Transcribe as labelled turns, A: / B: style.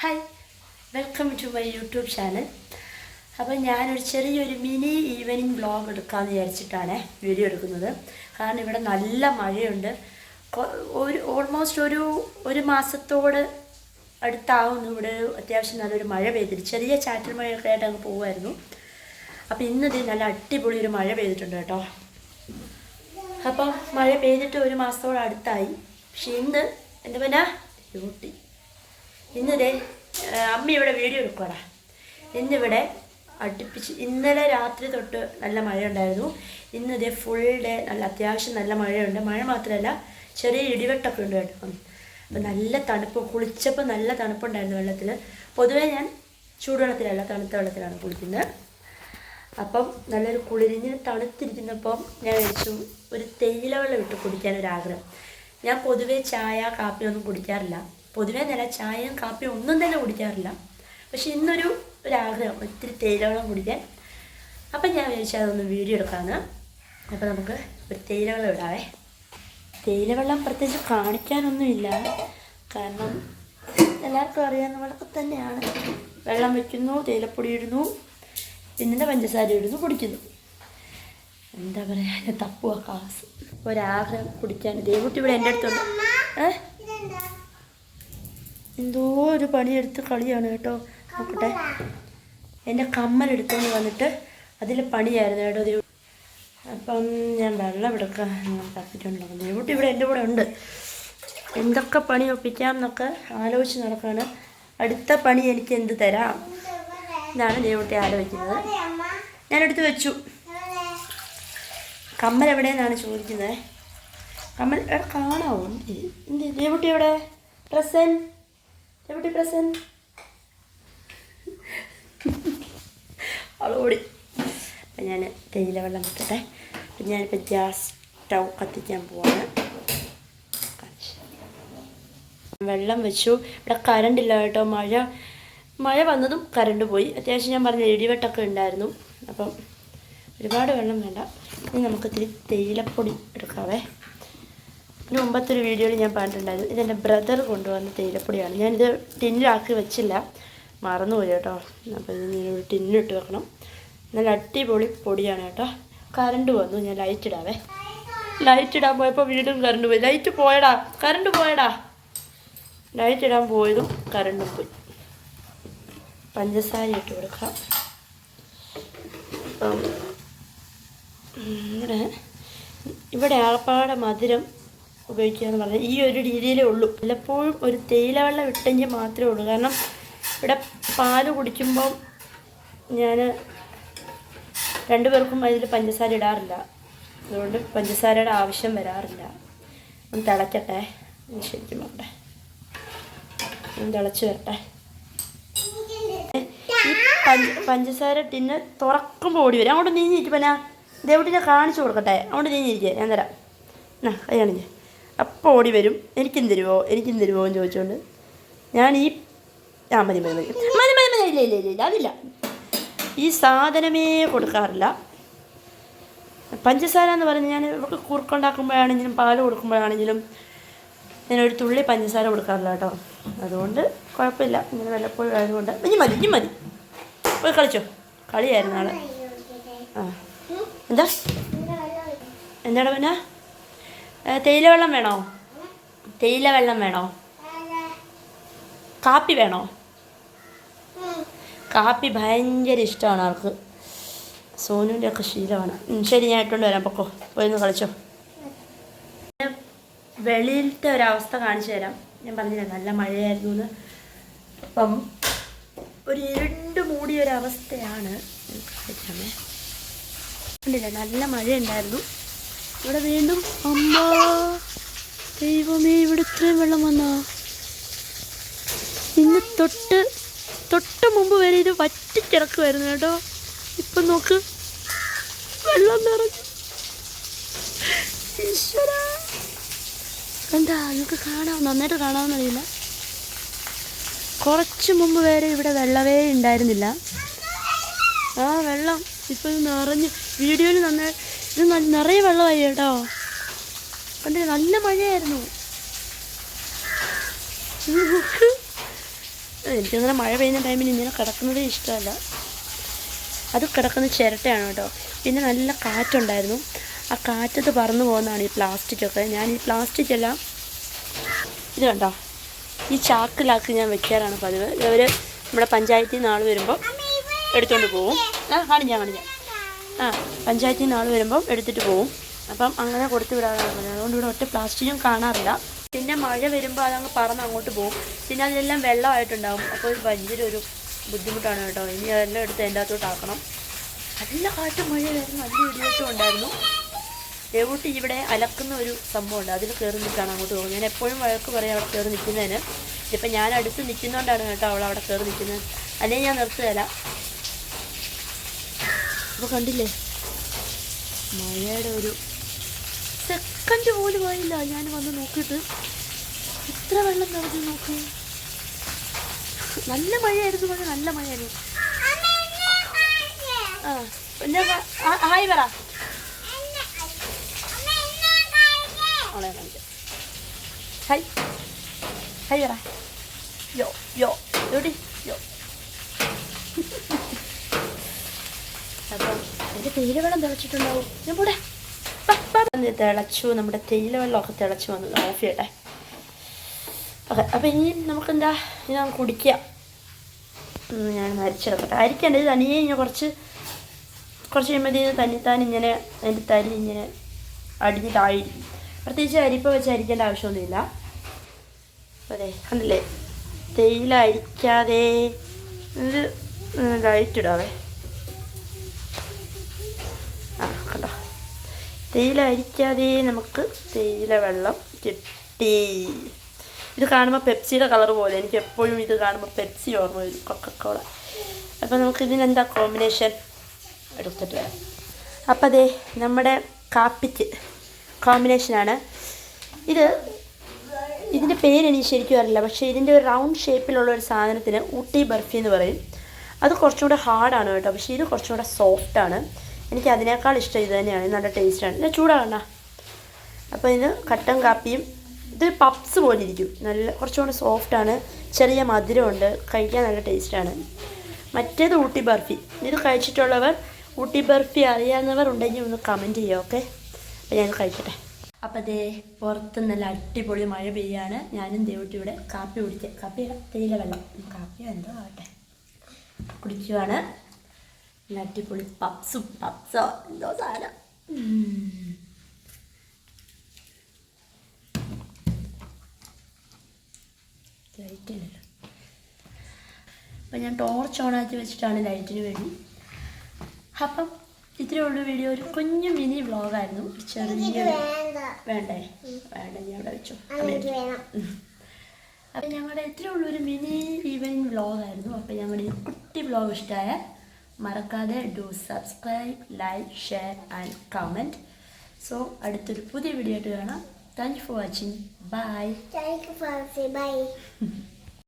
A: Hi welcome to my YouTube channel അപ്പോൾ ഞാനൊരു ചെറിയൊരു മിനി ഈവനിങ് വ്ളോഗ് എടുക്കാമെന്ന് വിചാരിച്ചിട്ടാണ് വീഡിയോ എടുക്കുന്നത്. കാരണം ഇവിടെ നല്ല മഴയുണ്ട്. ഒരു ഓൾമോസ്റ്റ് ഒരു ഒരു മാസത്തോട് അടുത്താവുന്നു ഇവിടെ അത്യാവശ്യം നല്ലൊരു മഴ പെയ്തിട്ട്. ചെറിയ ചാറ്റൽ മഴയൊക്കെ ആയിട്ട് അങ്ങ് പോകുമായിരുന്നു അപ്പോൾ ഇന്നത് നല്ല അടിപൊളി ഒരു മഴ പെയ്തിട്ടുണ്ട് കേട്ടോ. അപ്പം മഴ പെയ്തിട്ട് ഒരു മാസത്തോട് അടുത്തായി. പക്ഷേ ഇന്ന് എന്താ പറഞ്ഞാൽ ഇന്നിതേ അമ്മ ഇവിടെ വീഡിയോ എടുക്കുവാടാ. ഇന്നിവിടെ അടുപ്പിച്ച് ഇന്നലെ രാത്രി തൊട്ട് നല്ല മഴ ഉണ്ടായിരുന്നു ഇന്നിതേ ഫുൾ ഡേ നല്ല അത്യാവശ്യം നല്ല മഴയുണ്ട്. മഴ മാത്രമല്ല ചെറിയ ഇടിവെട്ടൊക്കെ ഉണ്ട് കേട്ടോ. അപ്പം നല്ല തണുപ്പ് കുളിച്ചപ്പോൾ നല്ല തണുപ്പുണ്ടായിരുന്നു വെള്ളത്തിൽ പൊതുവേ ഞാൻ ചൂടുവെള്ളത്തിലല്ല തണുത്ത വെള്ളത്തിലാണ് കുളിക്കുന്നത്. അപ്പം നല്ലൊരു കുളിരിഞ്ഞ് തണുത്തിരിക്കുന്നപ്പം ഞാൻ കഴിച്ചു ഒരു തേയില വെള്ളം ഇട്ട് കുടിക്കാൻ ഒരു ആഗ്രഹം ഞാൻ പൊതുവേ ചായ കാപ്പിയൊന്നും കുടിക്കാറില്ല. പൊതുവേ നല്ല ചായയും കാപ്പിയും ഒന്നും തന്നെ കുടിക്കാറില്ല. പക്ഷെ ഇന്നൊരു ഒരാഗ്രഹം ഒത്തിരി തേയിലവെള്ളം കുടിക്കാൻ. അപ്പം ഞാൻ വിചാരിച്ചാൽ അതൊന്ന് വീഡിയോ എടുക്കാമെന്ന് അപ്പം നമുക്ക് ഒരു തേയിലവെള്ളം ഇടാവേ. തേയിലവെള്ളം പ്രത്യേകിച്ച് കാണിക്കാനൊന്നുമില്ല. കാരണം എല്ലാവർക്കും അറിയാവുന്ന വെള്ളമൊക്കെ തന്നെയാണ്. വെള്ളം വയ്ക്കുന്നു തേയിലപ്പൊടി ഇടുന്നു പിന്നെ പഞ്ചസാര ഇടുന്നു കുടിക്കുന്നു. എന്താ പറയുക ഞാൻ തപ്പുക കാസ് ഒരാഗ്രഹം കുടിക്കാൻ. ദേവുട്ടി ഇവിടെ എന്റെ അടുത്തുണ്ട്. ഏ? എന്തോ ഒരു പണിയെടുത്ത് കളിയാണ് കേട്ടോ. നോക്കട്ടെ. എന്റെ കമ്മലെടുത്തുകൊണ്ട് വന്നിട്ട് അതിൽ പണിയായിരുന്നു കേട്ടോ. ദേവു അപ്പം ഞാൻ വെള്ളം എടുക്കാൻ തപ്പിട്ടുണ്ടോ ദേവൂട്ടി ഇവിടെ എന്റെ കൂടെ ഉണ്ട്. എന്തൊക്കെ പണി ഒപ്പിക്കാം എന്നൊക്കെ ആലോചിച്ച് നടക്കുകയാണ് അടുത്ത പണി എനിക്ക് എന്ത് തരാം? എന്നാണ് ദേവുട്ടി ആലോചിക്കുന്നത്. ഞാനെടുത്ത് വെച്ചു. കമ്മൽ എവിടെയെന്നാണ് ചോദിക്കുന്നത് കമ്മൽ എവിടെ കാണാവോ? എന്ത് ദേവൂട്ടി എവിടെ? പ്രസൻ? ദേവുട്ടി പ്രസൻ? അവളോടി അപ്പം ഞാൻ തേയില വെള്ളം വെക്കട്ടെ. അപ്പം ഞാനിപ്പോൾ ഗ്യാസ് സ്റ്റൗ കത്തിക്കാൻ പോവാണ്. വെള്ളം വെച്ചു. ഇവിടെ കറണ്ട് ഇല്ല കേട്ടോ. മഴ മഴ വന്നതും കറണ്ട് പോയി. അത്യാവശ്യം ഞാൻ പറഞ്ഞ ഇടിവെട്ടൊക്കെ ഉണ്ടായിരുന്നു. അപ്പം ഒരുപാട് വെള്ളം വേണ്ട. ഇനി നമുക്ക് ഇത്തിരി തേയിലപ്പൊടി എടുക്കാവേ. മുമ്പത്തെ ഒരു വീഡിയോയിൽ ഞാൻ പറഞ്ഞിട്ടുണ്ടായിരുന്നു. ഇതെന്റെ ബ്രദർ കൊണ്ടുവന്ന തേയിലപ്പൊടിയാണ്. ഞാനിത് ടിന്നിലാക്കി വെച്ചില്ല. മറന്നുപോയി കേട്ടോ. അപ്പോൾ ഇത് ഞാനൊരു ഒരു ടിന്നിലിട്ട് വെക്കണം. നല്ല അടിപൊളി പൊടിയാണ് കേട്ടോ. കറണ്ട് വന്നു. ഞാൻ ലൈറ്റ് ഇടാവേ. ലൈറ്റ് ഇടാൻ പോയപ്പോൾ വീണ്ടും കറണ്ട് പോയി. ലൈറ്റ് പോയടാ. കറണ്ട് പോയടാ. ലൈറ്റ് ഇടാൻ പോയതും കറണ്ടും പോയി. പഞ്ചസാര ഇട്ട് കൊടുക്കാം. ഇവിടെ ഇവിടെ ആകപ്പാടെ മധുരം ഉപയോഗിക്കുക എന്ന് പറഞ്ഞാൽ ഈ ഒരു രീതിയിലേ ഉള്ളൂ. വല്ലപ്പോഴും ഒരു തേയില വെള്ളം ഇട്ടെങ്കിൽ മാത്രമേ ഉള്ളൂ. കാരണം ഇവിടെ പാൽ കുടിക്കുമ്പം ഞാൻ രണ്ടുപേർക്കും അതിൽ പഞ്ചസാര ഇടാറില്ല. അതുകൊണ്ട് പഞ്ചസാരയുടെ ആവശ്യം വരാറില്ല. ഒന്ന് തിളയ്ക്കട്ടെ ശരിക്കും വേണ്ടേ ഒന്ന് തിളച്ച് വരട്ടെ. ഈ പഞ്ച പഞ്ചസാര ടിന്ന് തുറക്കുമ്പോൾ ഓടി വരും. അങ്ങോട്ട് നീങ്ങിയിരിക്കും ഞാൻ ദേവട്ടിനെ കാണിച്ചു കൊടുക്കട്ടെ. അങ്ങോട്ട് നീങ്ങിയിരിക്കുക ഞാൻ തരാം. എന്നാ കൈ കാണിക്കുക അപ്പോൾ ഓടി വരും. എനിക്കും തരുമോ എനിക്കും തരുമോ എന്ന് ചോദിച്ചുകൊണ്ട് ഞാൻ ഈ ആ മതി മതി മതി. മതി മതി മതി ഇല്ല ഇല്ല ഇല്ല അതില്ല. ഈ സാധനമേ കൊടുക്കാറില്ല. പഞ്ചസാര എന്ന് പറഞ്ഞ് ഞാൻ ഇവർക്ക് കുറുക്കുണ്ടാക്കുമ്പോഴാണെങ്കിലും പാൽ കൊടുക്കുമ്പോഴാണെങ്കിലും ഒരു തുള്ളി പഞ്ചസാര കൊടുക്കാറില്ല കേട്ടോ. അതുകൊണ്ട് കുഴപ്പമില്ല. ഇങ്ങനെ വല്ലപ്പോഴും ആയതുകൊണ്ട്. ഇനി മതി ഇനി മതി. പോയി കളിച്ചോ. കളിയായിരുന്നു ആ. എന്താ? എന്താടാ പിന്നെ തേയില വെള്ളം വേണോ? തേയില വെള്ളം വേണോ? കാപ്പി വേണോ? കാപ്പി ഭയങ്കര ഇഷ്ടമാണ് ആൾക്ക്. സോനുവിന്റെ ഒക്കെ ശീലമാണ് ശരി ഞാൻ ഇട്ടുകൊണ്ട് വരാം. പൊക്കോ പോയി കളിച്ചോ. വെളിയിലത്തെ ഒരവസ്ഥ കാണിച്ചു തരാം. ഞാൻ പറഞ്ഞില്ല നല്ല മഴയായിരുന്നു എന്ന്. അപ്പം ഒരു ഇരുണ്ട് മൂടിയ ഒരവസ്ഥയാണ് കാണിക്കാമേ കണ്ടില്ല നല്ല മഴയുണ്ടായിരുന്നു. ഇവിടെ വീണ്ടും അമ്മ ദൈവമേ ഇവിടെ ഇത്രയും വെള്ളം വന്നോ? ഇന്ന് തൊട്ട് തൊട്ട് മുമ്പ് വരെ ഇത് വറ്റിക്കിടക്കുമായിരുന്നു കേട്ടോ. ഇപ്പം നോക്ക് വെള്ളം നിറഞ്ഞു. ഈശ്വര. കണ്ടാ നിങ്ങൾക്ക് കാണാം നന്നായിട്ട് കാണാമെന്നറിയില്ല. കുറച്ച് മുമ്പ് വരെ ഇവിടെ വെള്ളമേ ഉണ്ടായിരുന്നില്ല. ആ വെള്ളം ഇപ്പം നിറഞ്ഞ് വീഡിയോയിൽ നന്നായി ഇത് നിറയെ വെള്ളമായി കേട്ടോ. പണ്ട് നല്ല മഴയായിരുന്നു. എനിക്കങ്ങനെ മഴ പെയ്യുന്ന ടൈമിൽ ഇങ്ങനെ കിടക്കുന്നതേ ഇഷ്ടമല്ല. അത് കിടക്കുന്ന ചിരട്ടയാണ് കേട്ടോ. പിന്നെ നല്ല കാറ്റുണ്ടായിരുന്നു. ആ കാറ്റത്ത് പറന്നു പോകുന്നതാണ് ഈ പ്ലാസ്റ്റിക്കൊക്കെ. ഞാൻ ഈ പ്ലാസ്റ്റിക് എല്ലാം ഇത് കണ്ടോ? ഈ ചാക്കിലാക്കി ഞാൻ വെക്കാറാണ് പതിവ്. അവർ നമ്മുടെ പഞ്ചായത്തിൽ നിന്ന് ആൾ വരുമ്പോൾ എടുത്തുകൊണ്ട് പോകും ആ കാണിക്കാം കാണിക്കാം. പഞ്ചായത്തിൽ നിന്ന് ആൾ വരുമ്പം എടുത്തിട്ട് പോവും. അപ്പം അങ്ങനെ കൊടുത്തു വിടാറാണ് പറഞ്ഞത്. അതുകൊണ്ട് ഇവിടെ ഒറ്റ പ്ലാസ്റ്റിക്കും കാണാറില്ല. പിന്നെ മഴ വരുമ്പോൾ അതങ്ങ് പറന്ന് അങ്ങോട്ട് പോകും പിന്നെ അതിലെല്ലാം വെള്ളമായിട്ടുണ്ടാവും. അപ്പോൾ ഇത് ഭയങ്കര ഒരു ബുദ്ധിമുട്ടാണ് കേട്ടോ. ഇനി അതെല്ലാം എടുത്ത് എന്റെ അകത്തോട്ട് ആക്കണം. നല്ല കാറ്റും മഴയായിരുന്നു നല്ല ഇടിവെട്ടും ഉണ്ടായിരുന്നു. ദേവൂട്ടി ഇവിടെ അലക്കുന്ന ഒരു സംഭവമുണ്ട്. അതിൽ കയറി നിൽക്കാണ് അങ്ങോട്ട് പോകുന്നത്. ഞാൻ എപ്പോഴും വഴക്ക് പറയാം അവിടെ കയറി നിൽക്കുന്നതിന്. ഇപ്പം ഞാൻ അടുത്ത് നിൽക്കുന്നതുകൊണ്ടാണ് കേട്ടോ അവൾ അവിടെ കയറി നിൽക്കുന്നത്. അല്ലെങ്കിൽ ഞാൻ നിർത്തുകയില്ല അപ്പോൾ കണ്ടില്ലേ? മഴയുടെ ഒരു സെക്കൻഡ് പോലും ആയില്ല. ഞാൻ വന്ന് നോക്കിയിട്ട് ഇത്ര വെള്ളം നിറഞ്ഞു നോക്കി. നല്ല മഴയായിരുന്നു മഴ നല്ല മഴയായിരുന്നു. ആ ഹായ് പറ. അവളെ കാണിക്കാം ഹായ്. ഹായ് പറ. യോ യോ എവിടെ യോ അപ്പം എന്റെ തേയില വെള്ളം തിളച്ചിട്ടുണ്ടാവും. ഞാൻ പോടെ തിളച്ചു നമ്മുടെ തേയില വെള്ളമൊക്കെ തിളച്ചു വന്നു ഓഫ് ചെയ്യട്ടെ. ഓക്കെ അപ്പം ഇനി നമുക്കെന്താ? ഇനി നമുക്ക് കുടിക്കാം. ഉം, ഞാൻ അരിച്ചെടുക്കട്ടെ. അരിക്കണ്ട ഇത് തനിയെ ഇങ്ങനെ കുറച്ച് കുറച്ച് കഴിയുമ്പോൾ ഇത് തന്നിത്താൻ ഇങ്ങനെ അതിന്റെ തരി ഇങ്ങനെ അടിഞ്ഞിട്ടായിരിക്കും പ്രത്യേകിച്ച് അരിപ്പ വെച്ച് അരിക്കേണ്ട ആവശ്യമൊന്നുമില്ല. അതെ കണ്ടില്ലേ? തേയില അരിക്കാതെ ഇത് ഇടാവേ ആ കണ്ടോ തേയില അരിക്കാതെ നമുക്ക് തേയില വെള്ളം കിട്ടി. ഇത് കാണുമ്പോൾ പെപ്സിയുടെ കളർ പോലെ. എനിക്ക് എപ്പോഴും ഇത് കാണുമ്പോൾ പെപ്സി ഓർമ്മ വരും. കൊക്കക്കോള. അപ്പോൾ നമുക്ക് ഇതിനെന്താ കോമ്പിനേഷൻ? എടുത്തിട്ട് വരാം. അപ്പോൾ അതെ നമ്മുടെ കാപ്പിക്ക് കോമ്പിനേഷനാണ് ഇത് ഇതിന്റെ പേര് എനിക്ക് ശരിക്കും അറിയില്ല. പക്ഷേ ഇതിന്റെ ഒരു റൗണ്ട് ഷേപ്പിലുള്ള ഒരു സാധനത്തിന് ഊട്ടി ബർഫി എന്ന് പറയും. അത് കുറച്ചും കൂടെ ഹാർഡാണ് കേട്ടോ. പക്ഷേ ഇത് കുറച്ചും കൂടെ സോഫ്റ്റാണ്. എനിക്ക് അതിനേക്കാൾ ഇഷ്ടം ഇത് തന്നെയാണ്. നല്ല ടേസ്റ്റാണ് നല്ല ചൂടാകണ്ട അപ്പോൾ ഇതിന് കട്ടൻ കാപ്പിയും ഇത് പപ്സ് പോലെ ഇരിക്കും. നല്ല കുറച്ചുകൂടി സോഫ്റ്റാണ് ചെറിയ മധുരമുണ്ട്. കഴിക്കാൻ നല്ല ടേസ്റ്റാണ് മറ്റേത് ഊട്ടി ബർഫി. ഇത് കഴിച്ചിട്ടുള്ളവർ ഊട്ടി ബർഫി അറിയാവുന്നവർ ഉണ്ടെങ്കിൽ ഒന്ന് കമന്റ് ചെയ്യുക ഓക്കെ അപ്പോൾ ഞാൻ കഴിക്കട്ടെ. അപ്പോൾ അതേ പുറത്ത് നല്ല അടിപൊളി മഴ പെയ്യാണ്. ഞാനും ദേവട്ടി ഇവിടെ കാപ്പി കുടിക്കുക കാപ്പി തേയില വെള്ളം. കാപ്പിയോ എന്തോ ആവട്ടെ. കുടിക്കുവാണ്. നല്ല അടിപൊളി പപ്സും പപ്സോ. എന്തോ സാധനം. ലൈറ്റില്ലല്ലോ. അപ്പം ഞാൻ ടോർച്ച് ഓണാക്കി വെച്ചിട്ടാണ് ലൈറ്റിന് വേണ്ടി. അപ്പം ഇത്രയേ ഉള്ളൂ വീഡിയോ ഒരു കുഞ്ഞു മിനി വ്ളോഗായിരുന്നു ചെറിയ വേണ്ടേ. വേണ്ട? ഞാൻ അവിടെ വെച്ചു. അപ്പം ഞങ്ങളുടെ ഇത്രയേ ഉള്ളൂ ഒരു മിനി ഈവനിങ് വ്ളോഗായിരുന്നു അപ്പം ഞങ്ങളുടെ ഈ കുട്ടി വ്ളോഗ് ഇഷ്ടമായ മറക്കാതെ do subscribe like share and comment so അടുത്തൊരു പുതിയ വീഡിയോ ആയിട്ട് കാണാം. Thank you for watching bye
B: Thank you for watching bye.